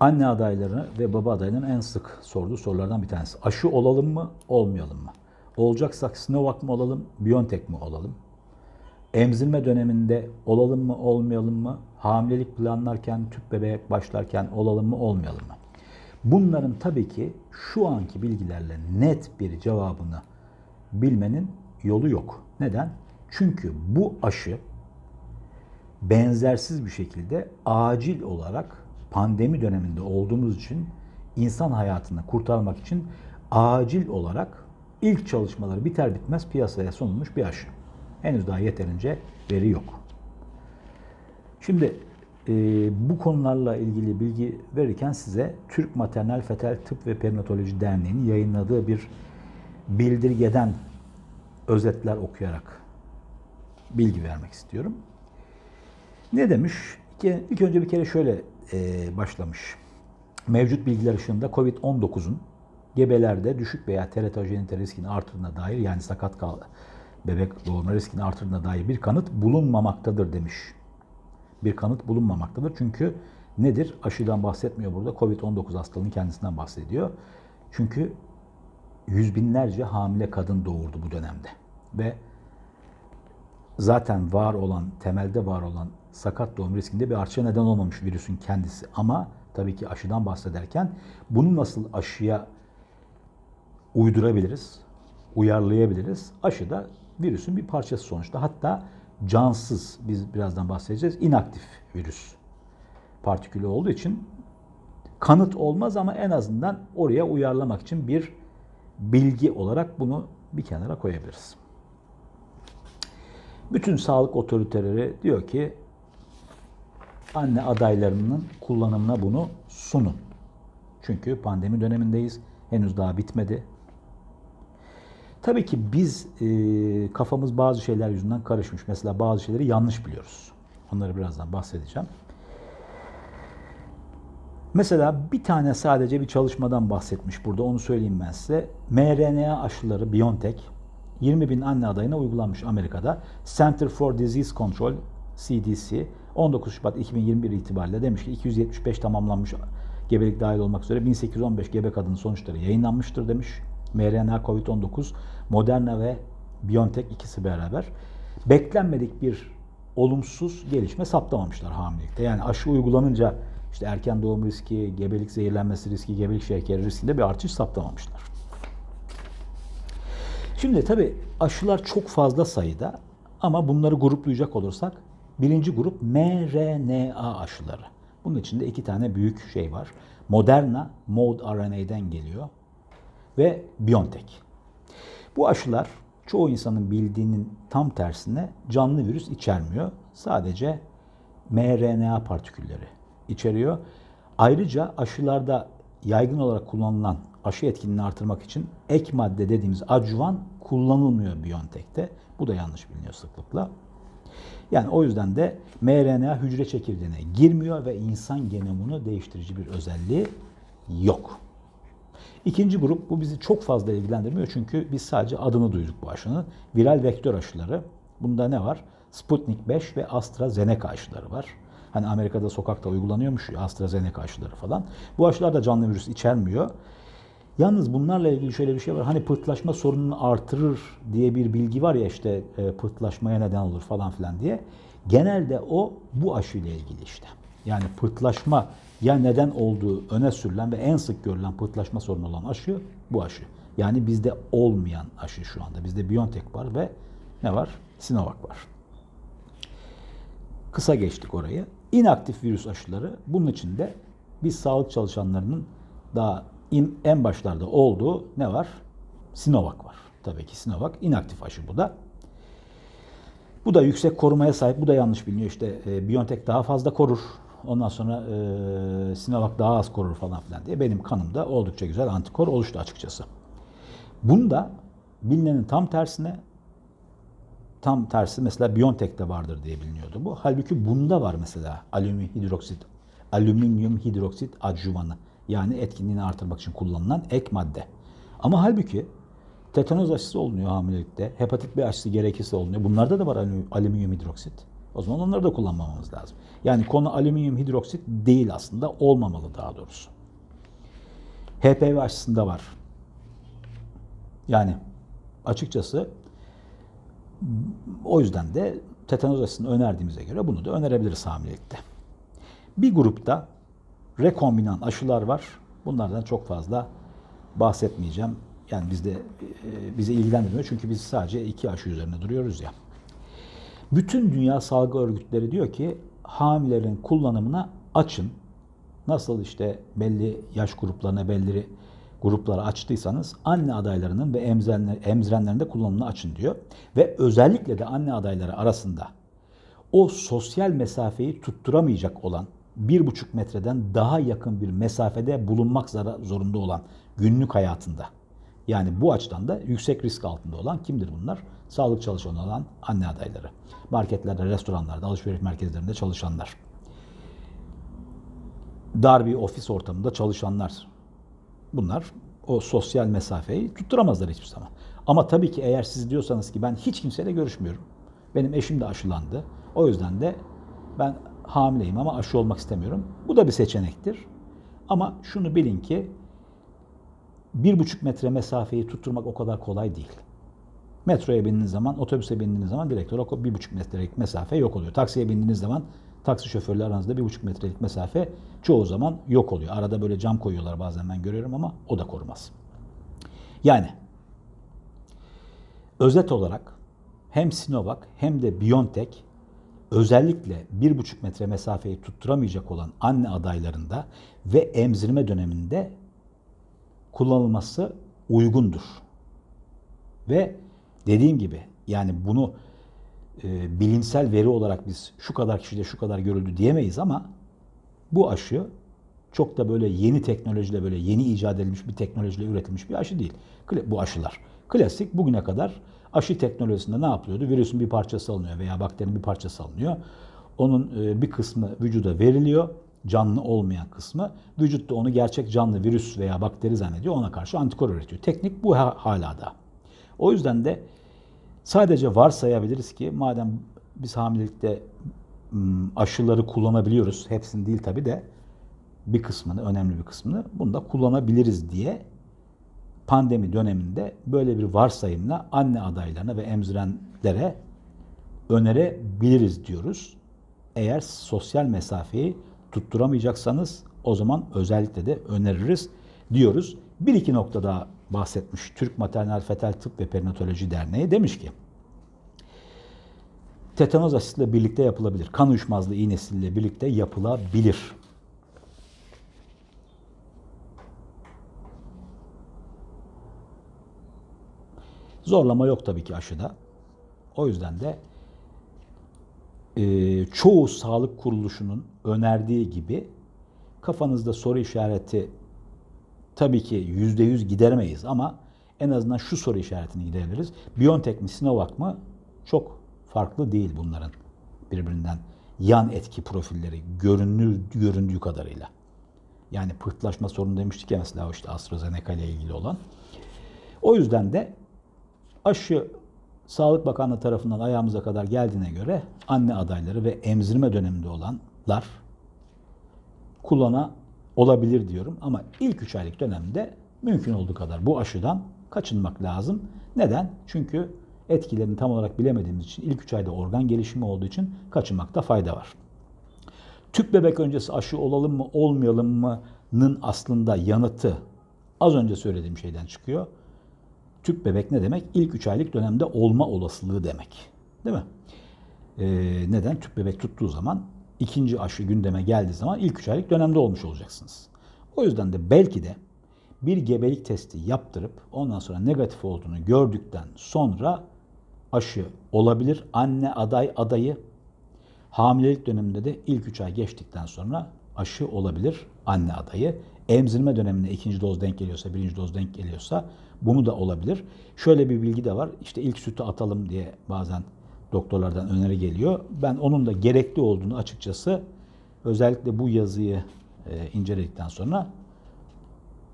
anne adayları ve baba adaylarının en sık sorduğu sorulardan bir tanesi. Aşı olalım mı, olmayalım mı? Olacaksak Sinovac mı olalım, BioNTech mi olalım? Emzirme döneminde olalım mı, olmayalım mı? Hamilelik planlarken, tüp bebek başlarken olalım mı, olmayalım mı? Bunların tabii ki şu anki bilgilerle net bir cevabını bilmenin yolu yok. Neden? Çünkü bu aşı benzersiz bir şekilde acil olarak pandemi döneminde olduğumuz için insan hayatını kurtarmak için acil olarak ilk çalışmaları biter bitmez piyasaya sunulmuş bir aşı. Henüz daha yeterince veri yok. Şimdi e, bu konularla ilgili bilgi verirken size Türk Maternal Fetal Tıp ve Perinatoloji Derneği'nin yayınladığı bir bildirgeden özetler okuyarak bilgi vermek istiyorum. Ne demiş? İlk- önce bir kere şöyle e, başlamış. Mevcut bilgiler ışığında COVID-19'un gebelerde düşük veya teratojenite riskini artırdığına dair yani sakat kal bebek doğurma riskini artırdığına dair bir kanıt bulunmamaktadır demiş. Bir kanıt bulunmamaktadır. Çünkü nedir? Aşıdan bahsetmiyor burada. COVID-19 hastalığının kendisinden bahsediyor. Çünkü yüz binlerce hamile kadın doğurdu bu dönemde. Ve zaten var olan, temelde var olan sakat doğum riskinde bir artışa neden olmamış virüsün kendisi. Ama tabii ki aşıdan bahsederken bunu nasıl aşıya uydurabiliriz, uyarlayabiliriz? Aşı da virüsün bir parçası sonuçta. Hatta cansız, biz birazdan bahsedeceğiz, inaktif virüs partikülü olduğu için kanıt olmaz ama en azından oraya uyarlamak için bir bilgi olarak bunu bir kenara koyabiliriz. Bütün sağlık otoriteleri diyor ki anne adaylarının kullanımına bunu sunun. Çünkü pandemi dönemindeyiz. Henüz daha bitmedi. Tabii ki biz e, kafamız bazı şeyler yüzünden karışmış. Mesela bazı şeyleri yanlış biliyoruz. Onları birazdan bahsedeceğim. Mesela bir tane sadece bir çalışmadan bahsetmiş burada. Onu söyleyeyim ben size. mRNA aşıları BioNTech 20 bin anne adayına uygulanmış Amerika'da. Center for Disease Control CDC 19 Şubat 2021 itibariyle demiş ki 275 tamamlanmış gebelik dahil olmak üzere 1815 gebe kadının sonuçları yayınlanmıştır demiş. mRNA COVID-19 Moderna ve BioNTech ikisi beraber beklenmedik bir olumsuz gelişme saptamamışlar hamilelikte. Yani aşı uygulanınca işte erken doğum riski, gebelik zehirlenmesi riski, gebelik şekeri riskinde bir artış saptamamışlar. Şimdi tabii aşılar çok fazla sayıda ama bunları gruplayacak olursak birinci grup mRNA aşıları. Bunun içinde iki tane büyük şey var. Moderna, Mod RNA'den geliyor ve BioNTech. Bu aşılar çoğu insanın bildiğinin tam tersine canlı virüs içermiyor. Sadece mRNA partikülleri içeriyor. Ayrıca aşılarda yaygın olarak kullanılan aşı etkinliğini artırmak için ek madde dediğimiz adjuvan kullanılmıyor BioNTech'te. Bu da yanlış biliniyor sıklıkla. Yani o yüzden de mRNA hücre çekirdeğine girmiyor ve insan genomunu değiştirici bir özelliği yok. İkinci grup bu bizi çok fazla ilgilendirmiyor çünkü biz sadece adını duyduk bu aşının. Viral vektör aşıları. Bunda ne var? Sputnik 5 ve AstraZeneca aşıları var. Hani Amerika'da sokakta uygulanıyormuş AstraZeneca aşıları falan. Bu aşılar da canlı virüs içermiyor. Yalnız bunlarla ilgili şöyle bir şey var. Hani pıhtılaşma sorununu artırır diye bir bilgi var ya işte e, neden olur falan filan diye. Genelde o bu aşıyla ilgili işte. Yani pıhtılaşma ya neden olduğu öne sürülen ve en sık görülen pıhtılaşma sorunu olan aşı bu aşı. Yani bizde olmayan aşı şu anda. Bizde BioNTech var ve ne var? Sinovac var. Kısa geçtik orayı. İnaktif virüs aşıları bunun içinde biz sağlık çalışanlarının daha en başlarda olduğu ne var? Sinovac var. Tabii ki Sinovac inaktif aşı bu da. Bu da yüksek korumaya sahip. Bu da yanlış biliniyor. İşte e, BioNTech daha fazla korur. Ondan sonra e, Sinovac daha az korur falan filan diye. Benim kanımda oldukça güzel antikor oluştu açıkçası. Bunda bilinenin tam tersine tam tersi mesela BioNTech'te vardır diye biliniyordu bu. Halbuki bunda var mesela alüminyum hidroksit, alüminyum hidroksit adjuvanı. Yani etkinliğini artırmak için kullanılan ek madde. Ama halbuki tetanoz aşısı olunuyor hamilelikte. Hepatit B aşısı gerekirse olunuyor. Bunlarda da var alü- alüminyum hidroksit. O zaman onları da kullanmamamız lazım. Yani konu alüminyum hidroksit değil aslında. Olmamalı daha doğrusu. HPV aşısında var. Yani açıkçası o yüzden de tetanoz aşısını önerdiğimize göre bunu da önerebiliriz hamilelikte. Bir grupta rekombinan aşılar var. Bunlardan çok fazla bahsetmeyeceğim. Yani bizde e, bizi ilgilendirmiyor çünkü biz sadece iki aşı üzerine duruyoruz ya. Bütün dünya sağlık örgütleri diyor ki hamilelerin kullanımına açın. Nasıl işte belli yaş gruplarına belli gruplara açtıysanız anne adaylarının ve emzirenler, emzirenlerin de kullanımını açın diyor. Ve özellikle de anne adayları arasında o sosyal mesafeyi tutturamayacak olan bir buçuk metreden daha yakın bir mesafede bulunmak zorunda olan günlük hayatında. Yani bu açıdan da yüksek risk altında olan kimdir bunlar? Sağlık çalışanı olan anne adayları. Marketlerde, restoranlarda, alışveriş merkezlerinde çalışanlar. Dar bir ofis ortamında çalışanlar. Bunlar o sosyal mesafeyi tutturamazlar hiçbir zaman. Ama tabii ki eğer siz diyorsanız ki ben hiç kimseyle görüşmüyorum. Benim eşim de aşılandı. O yüzden de ben hamileyim ama aşı olmak istemiyorum. Bu da bir seçenektir. Ama şunu bilin ki bir buçuk metre mesafeyi tutturmak o kadar kolay değil. Metroya bindiğiniz zaman, otobüse bindiğiniz zaman direkt olarak bir buçuk metrelik mesafe yok oluyor. Taksiye bindiğiniz zaman taksi şoförleri aranızda bir buçuk metrelik mesafe çoğu zaman yok oluyor. Arada böyle cam koyuyorlar bazen ben görüyorum ama o da korumaz. Yani özet olarak hem Sinovac hem de BioNTech özellikle bir buçuk metre mesafeyi tutturamayacak olan anne adaylarında ve emzirme döneminde kullanılması uygundur. Ve dediğim gibi yani bunu e, bilimsel veri olarak biz şu kadar kişide şu kadar görüldü diyemeyiz ama bu aşı çok da böyle yeni teknolojiyle böyle yeni icat edilmiş bir teknolojiyle üretilmiş bir aşı değil. Bu aşılar. Klasik bugüne kadar aşı teknolojisinde ne yapılıyordu? Virüsün bir parçası alınıyor veya bakterinin bir parçası alınıyor. Onun e, bir kısmı vücuda veriliyor canlı olmayan kısmı. Vücut da onu gerçek canlı virüs veya bakteri zannediyor. Ona karşı antikor üretiyor. Teknik bu hala da. O yüzden de sadece varsayabiliriz ki madem biz hamilelikte aşıları kullanabiliyoruz. Hepsini değil tabi de bir kısmını, önemli bir kısmını bunu da kullanabiliriz diye pandemi döneminde böyle bir varsayımla anne adaylarına ve emzirenlere önerebiliriz diyoruz. Eğer sosyal mesafeyi tutturamayacaksanız o zaman özellikle de öneririz diyoruz. Bir iki nokta daha bahsetmiş Türk Maternal Fetal Tıp ve Perinatoloji Derneği demiş ki tetanoz aşısıyla birlikte yapılabilir. Kan uyuşmazlığı iğnesiyle birlikte yapılabilir. Zorlama yok tabii ki aşıda. O yüzden de e, çoğu sağlık kuruluşunun önerdiği gibi kafanızda soru işareti tabii ki yüzde yüz gideremeyiz ama en azından şu soru işaretini giderebiliriz. Biontech mi Sinovac mı? Çok farklı değil bunların birbirinden yan etki profilleri görünür göründüğü kadarıyla. Yani pıhtılaşma sorunu demiştik ya mesela işte AstraZeneca ile ilgili olan. O yüzden de aşı Sağlık Bakanlığı tarafından ayağımıza kadar geldiğine göre anne adayları ve emzirme döneminde olanlar kullana olabilir diyorum. Ama ilk 3 aylık dönemde mümkün olduğu kadar bu aşıdan kaçınmak lazım. Neden? Çünkü etkilerini tam olarak bilemediğimiz için ilk 3 ayda organ gelişimi olduğu için kaçınmakta fayda var. Tüp bebek öncesi aşı olalım mı olmayalım mı'nın aslında yanıtı az önce söylediğim şeyden çıkıyor. Tüp bebek ne demek? İlk 3 aylık dönemde olma olasılığı demek. Değil mi? Ee, neden? Tüp bebek tuttuğu zaman ikinci aşı gündeme geldiği zaman ilk 3 aylık dönemde olmuş olacaksınız. O yüzden de belki de bir gebelik testi yaptırıp ondan sonra negatif olduğunu gördükten sonra aşı olabilir. Anne aday adayı hamilelik döneminde de ilk 3 ay geçtikten sonra aşı olabilir anne adayı. Emzirme döneminde ikinci doz denk geliyorsa, birinci doz denk geliyorsa bunu da olabilir. Şöyle bir bilgi de var. İşte ilk sütü atalım diye bazen doktorlardan öneri geliyor. Ben onun da gerekli olduğunu açıkçası özellikle bu yazıyı e, inceledikten sonra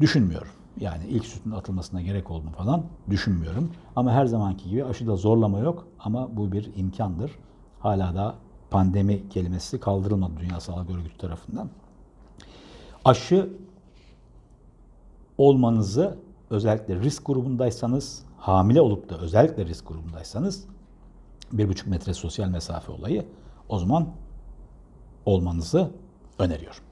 düşünmüyorum. Yani ilk sütün atılmasına gerek olduğunu falan düşünmüyorum. Ama her zamanki gibi aşıda zorlama yok ama bu bir imkandır. Hala da pandemi kelimesi kaldırılmadı Dünya Sağlık Örgütü tarafından. Aşı olmanızı özellikle risk grubundaysanız, hamile olup da özellikle risk grubundaysanız bir buçuk metre sosyal mesafe olayı o zaman olmanızı öneriyorum.